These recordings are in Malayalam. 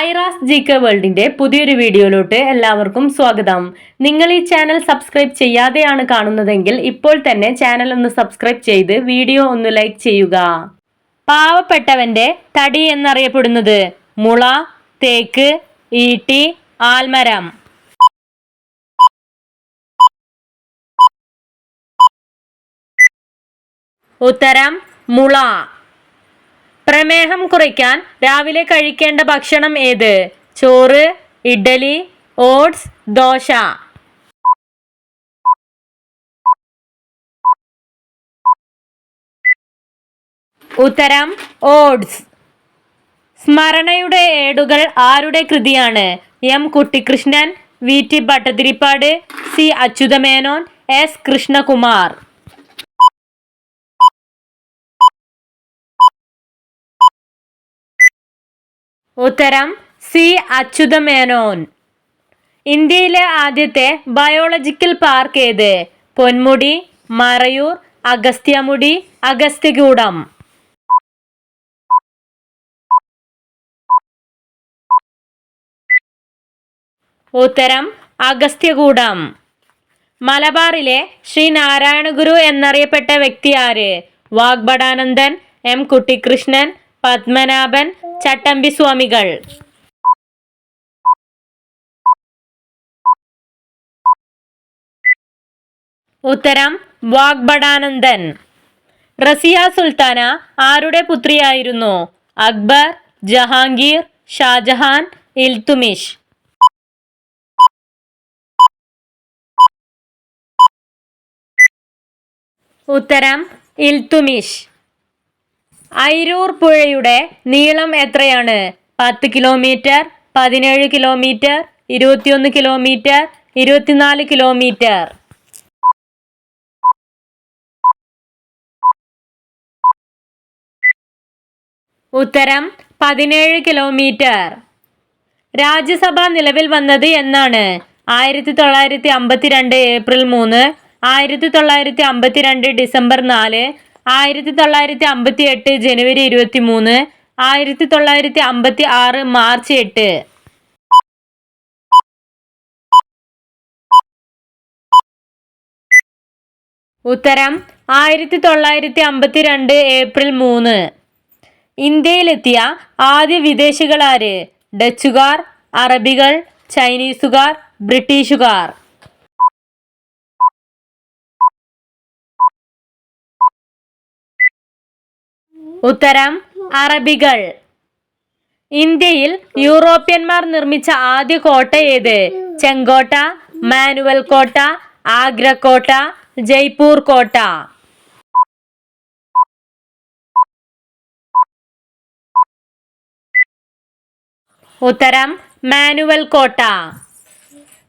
ഐറാസ് ജി കെ വേൾഡിന്റെ പുതിയൊരു വീഡിയോയിലോട്ട് എല്ലാവർക്കും സ്വാഗതം. നിങ്ങൾ ഈ ചാനൽ സബ്സ്ക്രൈബ് ചെയ്യാതെയാണ് കാണുന്നതെങ്കിൽ ഇപ്പോൾ തന്നെ ചാനൽ ഒന്ന് സബ്സ്ക്രൈബ് ചെയ്ത് വീഡിയോ ഒന്ന് ലൈക്ക് ചെയ്യുക. പാവപ്പെട്ടവന്റെ തടി എന്നറിയപ്പെടുന്നത് മുള തേക്ക് ഈട്ടി ആൽമരം. ഉത്തരം മുള. പ്രമേഹം കുറയ്ക്കാൻ രാവിലെ കഴിക്കേണ്ട ഭക്ഷണം ഏത്? ചോറ് ഇഡ്ഡലി ഓട്സ് ദോശ. ഉത്തരം ഓട്സ്. സ്മരണയുടെ ഏടുകൾ ആരുടെ കൃതിയാണ്? M Kuttikrishnan V T Bhattathiripad C Achyuthamenon S Krishnakumar. ഉത്തരം സി അച്യുതമേനോൻ. ഇന്ത്യയിലെ ആദ്യത്തെ ബയോളജിക്കൽ പാർക്ക് ഏത്? പൊന്മുടി മറയൂർ അഗസ്ത്യമുടി അഗസ്ത്യകൂടം ഉത്തരം അഗസ്ത്യകൂടം മലബാറിലെ ശ്രീ നാരായണഗുരു എന്നറിയപ്പെട്ട വ്യക്തി ആര്? വാഗ്ബടാനന്ദൻ എം കുട്ടിക്കൃഷ്ണൻ പത്മനാഭൻ ചട്ടമ്പി സ്വാമികൾ. ഉത്തരം വാഗ്ബടാനന്ദൻ റസിയ സുൽത്താന ആരുടെ പുത്രിയായിരുന്നു? അക്ബർ ജഹാംഗീർ ഷാജഹാൻ ഇൽത്തുമിഷ്. ഉത്തരം ഇൽത്തുമിഷ്. ഐരൂർ പുഴയുടെ നീളം എത്രയാണ്? പത്ത് കിലോമീറ്റർ പതിനേഴ് കിലോമീറ്റർ ഇരുപത്തിയൊന്ന് കിലോമീറ്റർ ഇരുപത്തിനാല് കിലോമീറ്റർ. ഉത്തരം പതിനേഴ് കിലോമീറ്റർ. രാജ്യസഭ നിലവിൽ വന്നത് എന്നാണ്? ആയിരത്തി തൊള്ളായിരത്തി അമ്പത്തിരണ്ട് ഏപ്രിൽ മൂന്ന് ആയിരത്തി തൊള്ളായിരത്തി അമ്പത്തിരണ്ട് ഡിസംബർ നാല് ആയിരത്തി തൊള്ളായിരത്തി അമ്പത്തി എട്ട് ജനുവരി ഇരുപത്തി മൂന്ന് ആയിരത്തി തൊള്ളായിരത്തി അമ്പത്തി ആറ് മാർച്ച് എട്ട്. ഉത്തരം ആയിരത്തി തൊള്ളായിരത്തി അമ്പത്തി രണ്ട് ഏപ്രിൽ മൂന്ന്. ഇന്ത്യയിലെത്തിയ ആദ്യ വിദേശികളാര്? ഡച്ചുകാർ അറബികൾ ചൈനീസുകാർ ബ്രിട്ടീഷുകാർ. ഉത്തരം അറബികൾ. ഇന്ത്യയിൽ യൂറോപ്യന്മാർ നിർമ്മിച്ച ആദ്യ കോട്ട ഏത്? ചെങ്കോട്ട മാനുവൽ കോട്ട ആഗ്ര കോട്ട ജയ്പൂർ കോട്ട. ഉത്തരം മാനുവൽ കോട്ട.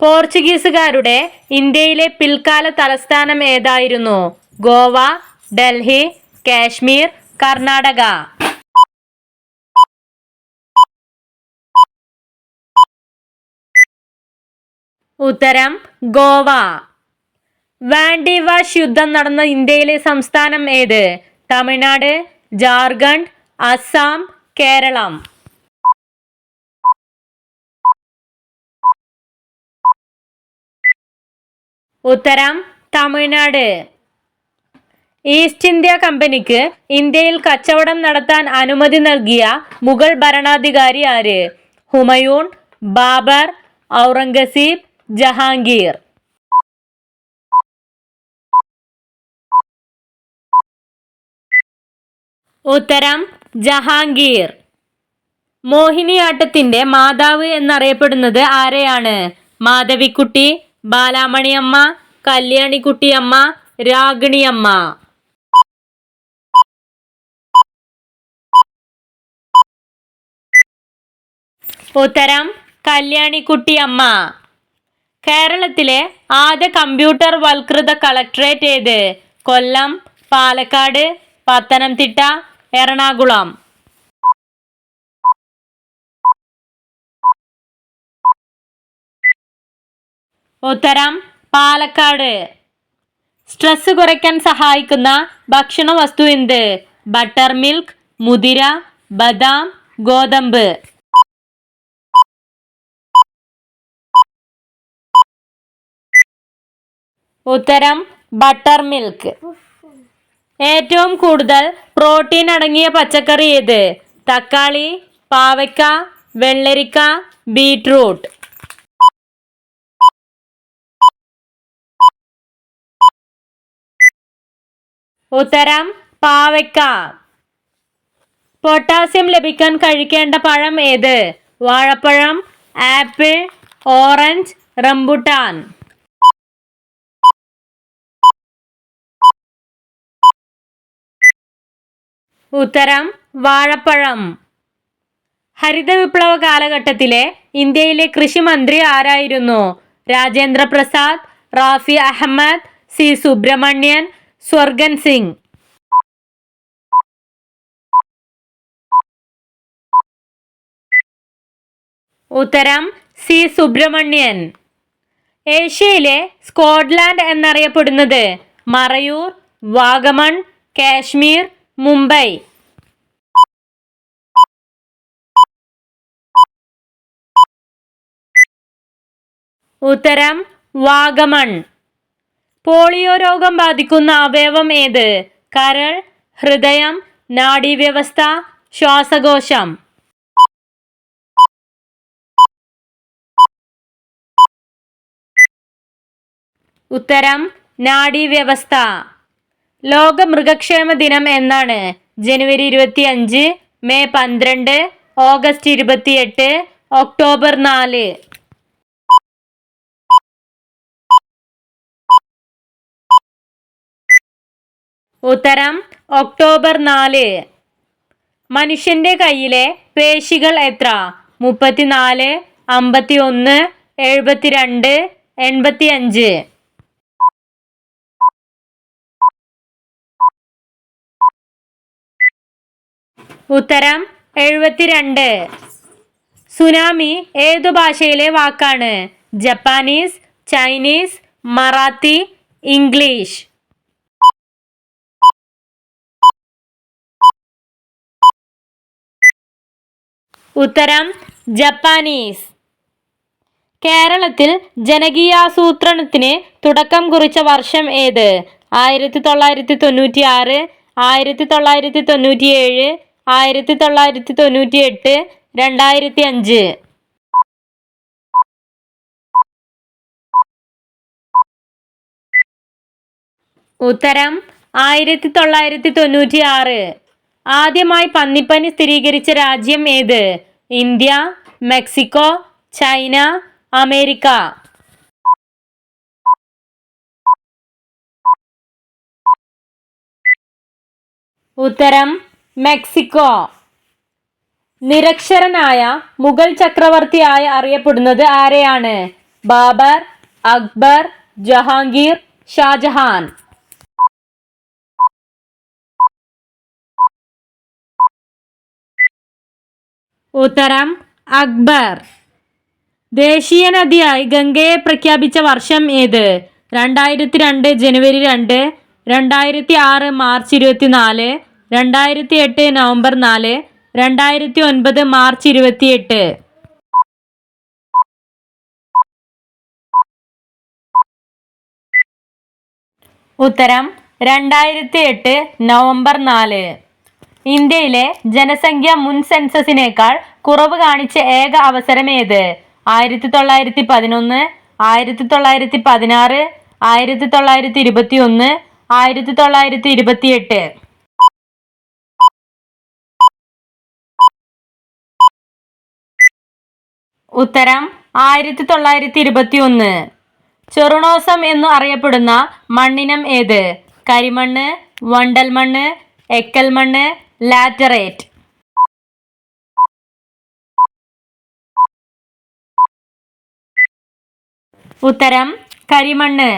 പോർച്ചുഗീസുകാരുടെ ഇന്ത്യയിലെ പിൽക്കാല തലസ്ഥാനം ഏതായിരുന്നു? ഗോവ ഡൽഹി കാശ്മീർ കർണാടക. ഉത്തരം ഗോവ. വാൻഡിവാഷ് യുദ്ധം നടന്ന ഇന്ത്യയിലെ സംസ്ഥാനം ഏത്? തമിഴ്നാട് ജാർഖണ്ഡ് അസം കേരളം. ഉത്തരം തമിഴ്നാട്. ഈസ്റ്റ് ഇന്ത്യ കമ്പനിക്ക് ഇന്ത്യയിൽ കച്ചവടം നടത്താൻ അനുമതി നൽകിയ മുഗൾ ഭരണാധികാരി ആര്? ഹുമയൂൺ ബാബർ ഔറംഗസീബ് ജഹാംഗീർ. ഉത്തരം ജഹാംഗീർ. മോഹിനിയാട്ടത്തിന്റെ മാതാവ് എന്നറിയപ്പെടുന്നത് ആരെയാണ്? മാധവിക്കുട്ടി ബാലാമണിയമ്മ കല്യാണിക്കുട്ടിയമ്മ രാഗിണിയമ്മ. ഉത്തരം കല്യാണിക്കുട്ടിയമ്മ കേരളത്തിലെ ആദ്യ കമ്പ്യൂട്ടർ വൽകൃത കളക്ടറേറ്റ് ഏത്? കൊല്ലം പാലക്കാട് പത്തനംതിട്ട എറണാകുളം. ഉത്തരം പാലക്കാട്. സ്ട്രെസ് കുറയ്ക്കാൻ സഹായിക്കുന്ന ഭക്ഷണ വസ്തു എന്ത്? ബട്ടർ മിൽക്ക് മുതിര ബദാം ഗോതമ്പ്. ഉത്തരം ബട്ടർ മിൽക്ക്. ഏറ്റവും കൂടുതൽ പ്രോട്ടീൻ അടങ്ങിയ പച്ചക്കറി ഏത്? തക്കാളി പാവയ്ക്ക വെള്ളരിക്ക ബീട്രൂട്ട്. ഉത്തരം പാവയ്ക്ക. പൊട്ടാസ്യം ലഭിക്കാൻ കഴിക്കേണ്ട പഴം ഏത്? വാഴപ്പഴം ആപ്പിൾ ഓറഞ്ച് റംബുട്ടാൻ. ഉത്തരം വാഴപ്പഴം. ഹരിത വിപ്ലവ കാലഘട്ടത്തിലെ ഇന്ത്യയിലെ കൃഷിമന്ത്രി ആരായിരുന്നു? രാജേന്ദ്ര പ്രസാദ് റാഫി അഹമ്മദ് സി സുബ്രഹ്മണ്യൻ സ്വർഗൻ സിംഗ്. ഉത്തരം സി സുബ്രഹ്മണ്യൻ. ഏഷ്യയിലെ സ്കോട്ട്ലാൻഡ് എന്നറിയപ്പെടുന്നത് മറയൂർ വാഗമൺ കാശ്മീർ മുംബൈ. ഉത്തരം വാഗമൺ. പോളിയോ രോഗം ബാധിക്കുന്ന അവയവം ഏത്? കരൾ ഹൃദയം നാഡീവ്യവസ്ഥ ശ്വാസകോശം. ഉത്തരം നാഡീവ്യവസ്ഥ. ലോക മൃഗക്ഷേമ ദിനം എന്നാണ്. ജനുവരി ഇരുപത്തി അഞ്ച് മെയ് പന്ത്രണ്ട് ഓഗസ്റ്റ് ഇരുപത്തിയെട്ട് ഒക്ടോബർ നാല്. ഉത്തരം ഒക്ടോബർ നാല്. മനുഷ്യന്റെ കയ്യിലെ പേശികൾ എത്ര? മുപ്പത്തിനാല് അമ്പത്തി ഒന്ന് എഴുപത്തിരണ്ട് എൺപത്തി ഉത്തരം എഴുപത്തിരണ്ട്. സുനാമി ഏതു ഭാഷയിലെ വാക്കാണ്? Japanese Chinese Marathi English. ഉത്തരം ജപ്പാനീസ്. കേരളത്തിൽ ജനകീയാസൂത്രണത്തിന് തുടക്കം കുറിച്ച വർഷം ഏത്? ആയിരത്തി തൊള്ളായിരത്തി തൊണ്ണൂറ്റി ആറ് ആയിരത്തി തൊള്ളായിരത്തി തൊണ്ണൂറ്റി ഏഴ് ആയിരത്തി തൊള്ളായിരത്തി തൊണ്ണൂറ്റി എട്ട് രണ്ടായിരത്തി അഞ്ച് ഉത്തരം ആയിരത്തി തൊള്ളായിരത്തി തൊണ്ണൂറ്റി ആറ് ആദ്യമായി പന്നിപ്പനി സ്ഥിരീകരിച്ച രാജ്യം ഏത്? India Mexico China America. ഉത്തരം മെക്സിക്കോ. നിരക്ഷരനായ മുഗൾ ചക്രവർത്തിയായി അറിയപ്പെടുന്നത് ആരെയാണ്? ബാബർ അക്ബർ ജഹാംഗീർ ഷാജഹാൻ. ഉത്തരം അക്ബർ. ദേശീയ നദിയായി ഗംഗയെ പ്രഖ്യാപിച്ച വർഷം ഏത്? രണ്ടായിരത്തി രണ്ട് ജനുവരി രണ്ട് രണ്ടായിരത്തി ആറ് മാർച്ച് ഇരുപത്തിനാല് രണ്ടായിരത്തി എട്ട് നവംബർ നാല് രണ്ടായിരത്തി ഒൻപത് മാർച്ച് ഇരുപത്തിയെട്ട്. ഉത്തരം രണ്ടായിരത്തി എട്ട് നവംബർ നാല്. ഇന്ത്യയിലെ ജനസംഖ്യ മുൻ സെൻസസിനേക്കാൾ കുറവ് കാണിച്ച ഏക അവസരം ഏത് ആയിരത്തി തൊള്ളായിരത്തി പതിനൊന്ന് ആയിരത്തി തൊള്ളായിരത്തി പതിനാറ് ആയിരത്തി തൊള്ളായിരത്തി ഇരുപത്തി ഒന്ന് ആയിരത്തി തൊള്ളായിരത്തി ഇരുപത്തിയെട്ട്. ഉത്തരം ആയിരത്തി തൊള്ളായിരത്തി ഇരുപത്തി ഒന്ന് ചെറുണോസം എന്നു അറിയപ്പെടുന്ന മണ്ണിനം ഏത്? കരിമണ്ണ് വണ്ടൽ മണ്ണ് എക്കൽ മണ്ണ് ലാറ്ററേറ്റ്. ഉത്തരം കരിമണ്ണ്.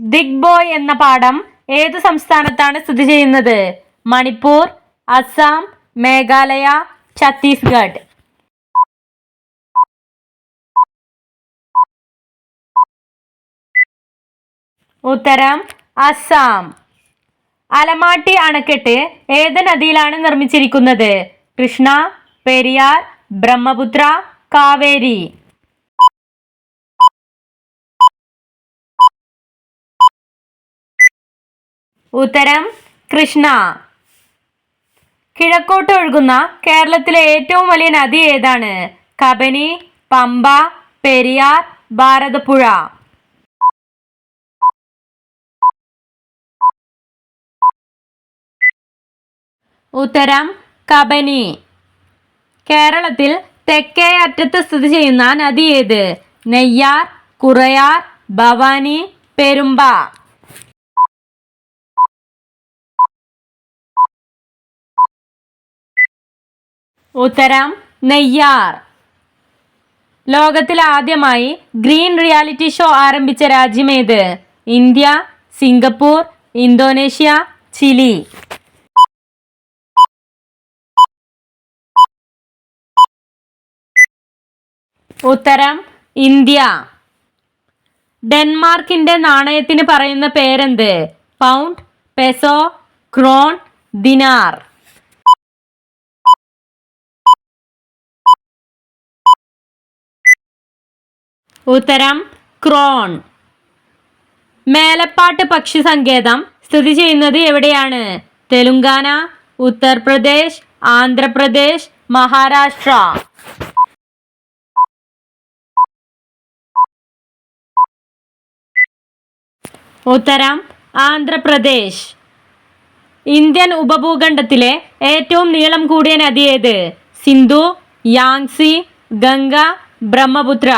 ദിഗ്ബോയ് എന്ന പാഠം ഏത് സംസ്ഥാനത്താണ് സ്ഥിതി ചെയ്യുന്നത്? മണിപ്പൂർ അസം മേഘാലയ ഛത്തീസ്ഗഡ്. ഉത്തരം അസാം അലമാട്ടി അണക്കെട്ട് ഏത് നദിയിലാണ് നിർമ്മിച്ചിരിക്കുന്നത്? കൃഷ്ണ പെരിയാർ ബ്രഹ്മപുത്ര കാവേരി. ഉത്തരം കൃഷ്ണ. കിഴക്കോട്ട് ഒഴുകുന്ന കേരളത്തിലെ ഏറ്റവും വലിയ നദി ഏതാണ്? കബനി പമ്പ പെരിയാർ ഭാരതപ്പുഴ. ഉത്തരം കബനി. കേരളത്തിൽ തെക്കേ അറ്റത്ത് സ്ഥിതി ചെയ്യുന്ന നദി ഏത്? നെയ്യാർ കുറയാർ ഭവാനി പെരുമ്പ. ഉത്തരം നെയ്യാർ. ലോകത്തിൽ ആദ്യമായി ഗ്രീൻ റിയാലിറ്റി ഷോ ആരംഭിച്ച രാജ്യമേത് ഇന്ത്യ സിംഗപ്പൂർ ഇന്തോനേഷ്യ ചിലി. ഉത്തരം ഇന്ത്യ. ഡെൻമാർക്കിന്റെ നാണയത്തിന് പറയുന്ന പേരെന്ത്? Pound peso krone dinar. ഉത്തരം ക്രോൺ. മേലപ്പാട്ട് പക്ഷി സങ്കേതം സ്ഥിതി ചെയ്യുന്നത് എവിടെയാണ്? തെലുങ്കാന ഉത്തർപ്രദേശ് ആന്ധ്രാപ്രദേശ് മഹാരാഷ്ട്ര. ഉത്തരം ആന്ധ്രാപ്രദേശ്. ഇന്ത്യൻ ഉപഭൂഖണ്ഡത്തിലെ ഏറ്റവും നീളം കൂടിയ നദി ഏത്? സിന്ധു യാങ്സി ഗംഗ ബ്രഹ്മപുത്ര.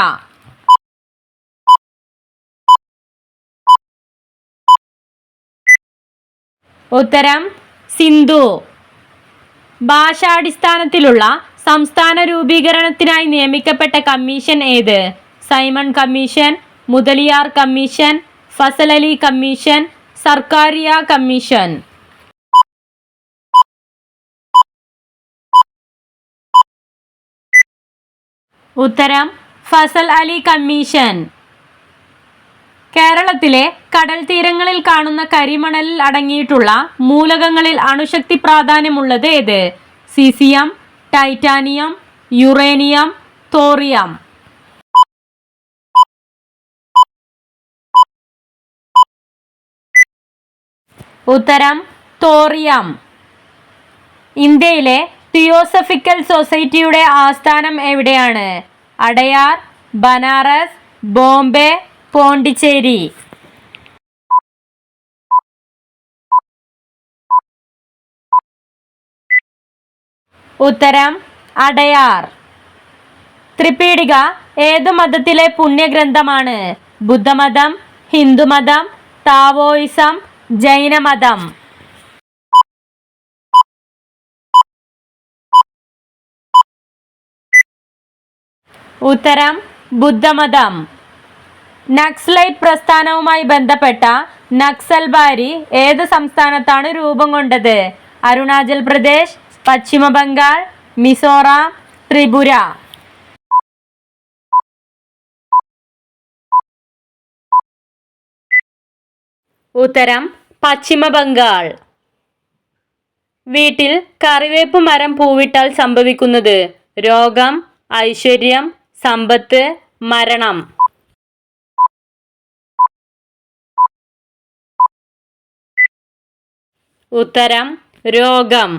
ഉത്തരം സിന്ധു. ഭാഷാടിസ്ഥാനത്തിലുള്ള സംസ്ഥാന രൂപീകരണത്തിനായി നിയമിക്കപ്പെട്ട കമ്മീഷൻ ഏത്? Simon commission Mudaliar commission Fazal Ali commission Sarkaria commission. ഉത്തരം ഫസൽ അലി കമ്മീഷൻ. കേരളത്തിലെ കടൽ തീരങ്ങളിൽ കാണുന്ന കരിമണലിൽ അടങ്ങിയിട്ടുള്ള മൂലകങ്ങളിൽ അണുശക്തി പ്രാധാന്യമുള്ളത് ഏത്? Caesium titanium uranium thorium. ഉത്തരം തോറിയാം. ഇന്ത്യയിലെ തിയോസഫിക്കൽ സൊസൈറ്റിയുടെ ആസ്ഥാനം എവിടെയാണ്? അടയാർ ബനാറസ് ബോംബെ പോണ്ടിച്ചേരി. ഉത്തരം അടയാർ. ത്രിപീഡിക ഏതു മതത്തിലെ പുണ്യഗ്രന്ഥമാണ്? ബുദ്ധമതം ഹിന്ദുമതം താവോയിസം ജൈനമതം. ഉത്തരം ബുദ്ധമതം. നക്സലൈറ്റ് പ്രസ്ഥാനവുമായി ബന്ധപ്പെട്ട നക്സൽബാരി ഏത് സംസ്ഥാനത്താണ് രൂപം കൊണ്ടത്? അരുണാചൽ പ്രദേശ് പശ്ചിമ ബംഗാൾ മിസോറാം ത്രിപുര. ഉത്തരം പശ്ചിമ ബംഗാൾ. വീട്ടിൽ കറിവേപ്പ് മരം പൂവിട്ടാൽ സംഭവിക്കുന്നത് രോഗം ഐശ്വര്യം സമ്പത്ത് മരണം. ഉത്തരം രോഗം.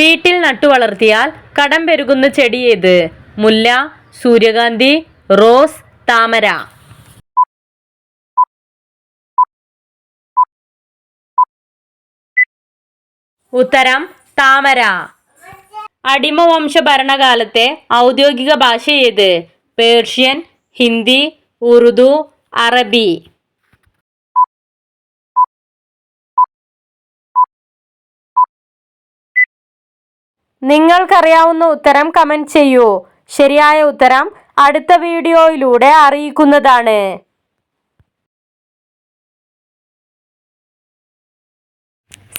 വീട്ടിൽ നട്ടുവളർത്തിയാൽ കടം പെരുകുന്ന ചെടി ഏത്? മുല്ല സൂര്യകാന്തി റോസ് താമര. ഉത്തരം താമര. അടിമ വംശ ഭരണകാലത്തെ ഔദ്യോഗിക ഭാഷ ഏത്? പേർഷ്യൻ ഹിന്ദി ഉറുദു അറബി. നിങ്ങൾക്കറിയാവുന്ന ഉത്തരം കമന്റ് ചെയ്യൂ. ശരിയായ ഉത്തരം അടുത്ത വീഡിയോയിലൂടെ അറിയിക്കുന്നതാണ്.